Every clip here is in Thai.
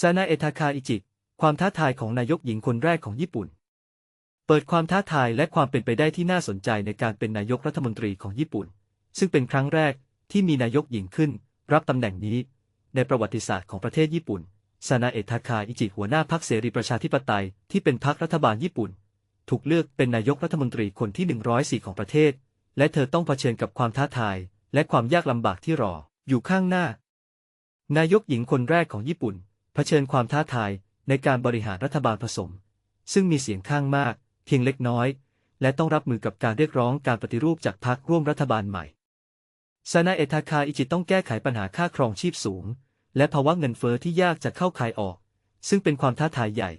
ซานาเอทาคาอิจิ ความท้าทายของนายกหญิงคนแรกของญี่ปุ่น เปิดความท้าทายและความเป็นไปได้ที่น่าสนใจในการเป็นนายกรัฐมนตรีของญี่ปุ่น ซึ่งเป็นครั้งแรกที่มีนายกหญิงขึ้น รับตำแหน่งนี้ ในประวัติศาสตร์ของประเทศญี่ปุ่นซานาเอทาคาอิจิหัวหน้าพรรคเสรีประชาธิปไตยที่เป็นพรรครัฐบาลญี่ปุ่น ถูกเลือกเป็นนายกรัฐมนตรีคนที่ 104 ของประเทศ และเธอต้องเผชิญกับความท้าทาย และความยากลำบากที่รออยู่ข้างหน้า นายกหญิงคนแรกของญี่ปุ่น ผชิญความท้าทายในการบริหารรัฐบาลผสม ซึ่งมีเสียงข้างมาก เพียงเล็กน้อย และต้องรับมือกับการเรียกร้องการปฏิรูปจากพรรคร่วมรัฐบาลใหม่ซานาเอทาคาอิจิต้องแก้ไขปัญหาค่าครองชีพสูง และภาวะเงินเฟอ้อที่ยากจะเข้าคายออก ซึ่งเป็นความท้าทายใหญ่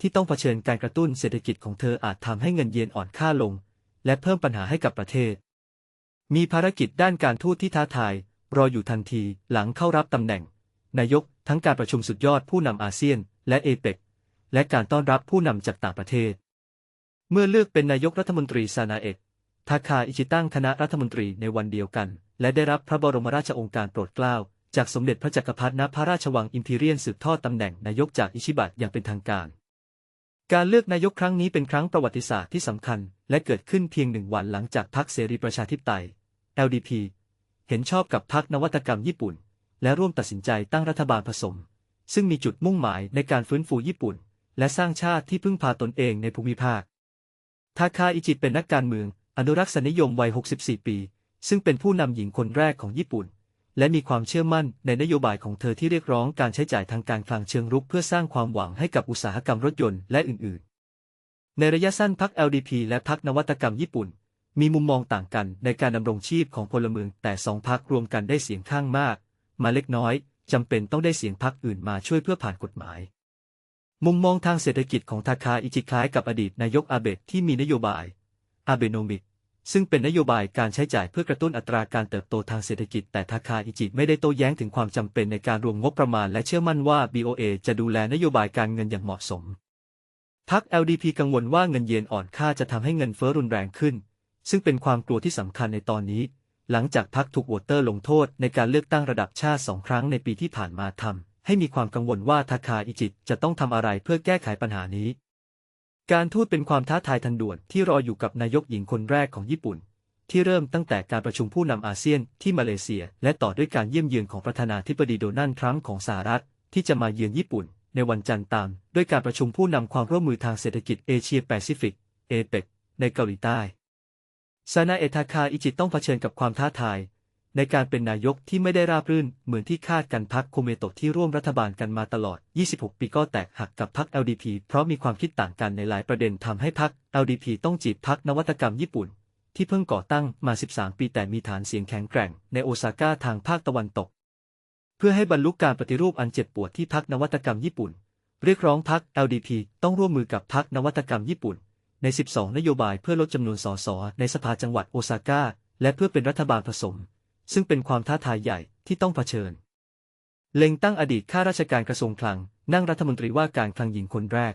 ที่ต้องเผชิญการกระตุ้นเศรษฐกิจของเธออาจทำให้เงินเยนอ่อนค่าลง และเพิ่มปัญหาให้กับประเทศ มีภารกิจด้านการทูตที่ท้าทาย รออยู่ทันทีหลังเข้ารับตำแหน่ง นายก ทั้งการประชุมสุดยอดผู้นำอาเซียน และเอเปกและการต้อนรับผู้นำจากต่างประเทศ เมื่อเลือกเป็นนายกรัฐมนตรีซานาเอะทาคาอิจิตั้งคณะรัฐมนตรีในวันเดียวกัน และได้รับพระบรมราชองค์การโปรดเกล้า จากสมเด็จพระจักรพรรดิณพระราชวังอิมพีเรียนสืบทอดตำแหน่งนายกจากอิชิบะอย่างเป็นทางการ การเลือกนายกครั้งนี้เป็นครั้งประวัติศาสตร์ที่สำคัญ และเกิดขึ้นเพียงหนึ่งวันหลังจากพรรคเสรีประชาธิปไตย LDP เห็นชอบกับพรรคนวัตกรรมญี่ปุ่น และร่วมตัดสินใจตั้งรัฐบาลผสม ซึ่งมีจุดมุ่งหมายในการฟื้นฟูญี่ปุ่น และสร้างชาติที่พึ่งพาตนเองในภูมิภาค ทาคาอิจิเป็นนักการเมือง อนุรักษนิยมวัย 64 ปี ซึ่งเป็นผู้นำหญิงคนแรกของญี่ปุ่น และมีความเชื่อมั่นในนโยบายของเธอที่เรียกร้องการใช้จ่ายทางการคลังเชิงรุกเพื่อสร้างความหวังให้กับอุตสาหกรรมรถยนต์และอื่น ๆ ในระยะสั้นพรรค LDP และพรรคนวัตกรรมญี่ปุ่นมีมุมมองต่างกันในการดำรงชีพของพลเมืองแต่สองพรรครวมกันได้เสียงข้างมาก มาเล็กน้อยจำเป็นต้องได้เสียงพรรคอื่นมาช่วยเพื่อผ่านกฎหมาย มุมมองทางเศรษฐกิจของทาคาอิจิคล้ายกับอดีตนายกอาเบะที่มีนโยบายอาเบโนมิกซึ่งเป็นนโยบายการใช้จ่ายเพื่อกระตุ้นอัตราการเติบโตทางเศรษฐกิจ แต่ทาคาอิจิไม่ได้โต้แย้งถึงความจำเป็นในการรวมงบประมาณและเชื่อมั่นว่า BOA จะดูแลนโยบายการเงินอย่างเหมาะสมพรรค LDP กังวลว่าเงินเยนอ่อนค่าจะทำให้เงินเฟ้อรุนแรงขึ้น ซึ่งเป็นความกลัวที่สำคัญในตอนนี้ หลังจากพรรคถูกโหวตเตอร์ลงโทษในการเลือกตั้งระดับชาติสองครั้งในปีที่ผ่านมาทำให้มีความกังวลว่าทาคาอิจิจะต้องทำอะไรเพื่อแก้ไขปัญหานี้ การทูตเป็นความท้าทายทันด่วนที่รออยู่กับนายกหญิงคนแรกของญี่ปุ่น ที่เริ่มตั้งแต่การประชุมผู้นำอาเซียนที่มาเลเซีย และต่อด้วยการเยี่ยมเยือนของประธานาธิบดีโดนัลด์ทรัมป์ของสหรัฐ ที่จะมาเยือนญี่ปุ่น ในวันจันทร์ตาม ด้วยการประชุมผู้นำความร่วมมือทางเศรษฐกิจเอเชียแปซิฟิกเอเปกในเกาหลีใต้ ซานาเอทาคาอิจิต้องเผชิญกับความท้าทาย ในการเป็นนายกที่ไม่ได้ราบรื่น เหมือนที่คาดกันพักโคเมโตะที่ร่วมรัฐบาลกันมาตลอด 26 ปีก็แตกหักกับพัก LDP เพราะมีความคิดต่างกันในหลายประเด็นทำให้พัก LDP ต้องจีบพักนวัตกรรมญี่ปุ่น ที่เพิ่งก่อตั้งมา 13 ปีแต่มีฐานเสียงแข็งแกร่ง ในโอซาก้าทางภาคตะวันตก เพื่อให้บรรลุการปฏิรูปอันเจ็บปวดที่พักนวัตกรรมญี่ปุ่น เรียกร้องพัก LDP ต้องร่วมมือกับพักนวัตกรรมญี่ปุ่น ใน 12 นโยบายเพื่อลดจำนวนสสในสภาจังหวัดโอซาก้า และเพื่อเป็นรัฐบาลผสม ซึ่งเป็นความท้าทายใหญ่ที่ต้องเผชิญ เล็งตั้งอดีตข้าราชการกระทรวงคลัง นั่งรัฐมนตรีว่าการคลังหญิงคนแรก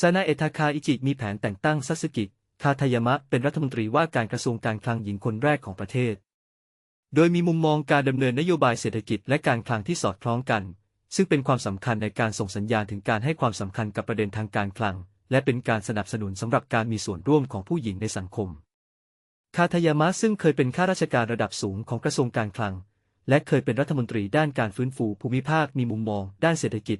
ซานาเอทาคาอิจิมีแผนแต่งตั้งซัสึกิคาทายามะเป็นรัฐมนตรีว่าการกระทรวงการคลังหญิงคนแรกของประเทศ โดยมีมุมมองการดำเนินนโยบายเศรษฐกิจและการคลังที่สอดคล้องกัน ซึ่งเป็นความสำคัญในการส่งสัญญาณถึงการให้ความสำคัญกับประเด็นทางการคลัง และเป็นการสนับสนุนสำหรับการมีส่วนร่วมของผู้หญิงในสังคม คาทายามะซึ่งเคยเป็นข้าราชการระดับสูงของกระทรวงการคลัง และเคยเป็นรัฐมนตรีด้านการฟื้นฟูภูมิภาคมีมุมมอง ด้านเศรษฐกิจ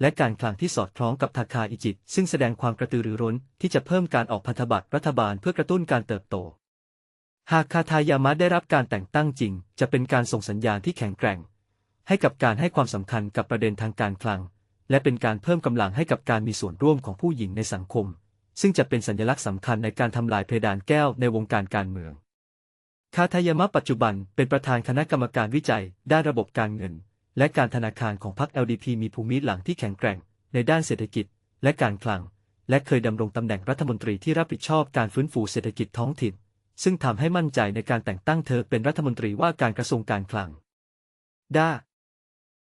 และการคลังที่สอดคล้องกับทาคาอิจิต ซึ่งแสดงความกระตือรือร้นที่จะเพิ่มการออกพันธบัตรรัฐบาลเพื่อกระตุ้นการเติบโต หากคาทายามะได้รับการแต่งตั้งจริง จะเป็นการส่งสัญญาณที่แข็งแกร่ง ให้กับการให้ความสำคัญกับประเด็นทางการคลัง และเป็นการเพิ่มกำลังให้กับการมีส่วนร่วมของผู้หญิงในสังคม ซึ่งจะเป็นสัญลักษณ์สำคัญในการทำลายเพดานแก้วในวงการการเมือง คาทายามะปัจจุบันเป็นประธานคณะกรรมการวิจัย ด้านระบบการเงิน และการธนาคารของพรรค LDP มีภูมิหลังที่แข็งแกร่ง ในด้านเศรษฐกิจ และการคลัง และเคยดำรงตำแหน่งรัฐมนตรีที่รับผิดชอบการฟื้นฟูเศรษฐกิจท้องถิ่น ซึ่งทำให้มั่นใจในการแต่งตั้งเธอเป็นรัฐมนตรีว่าการกระทรวงการคลังด้า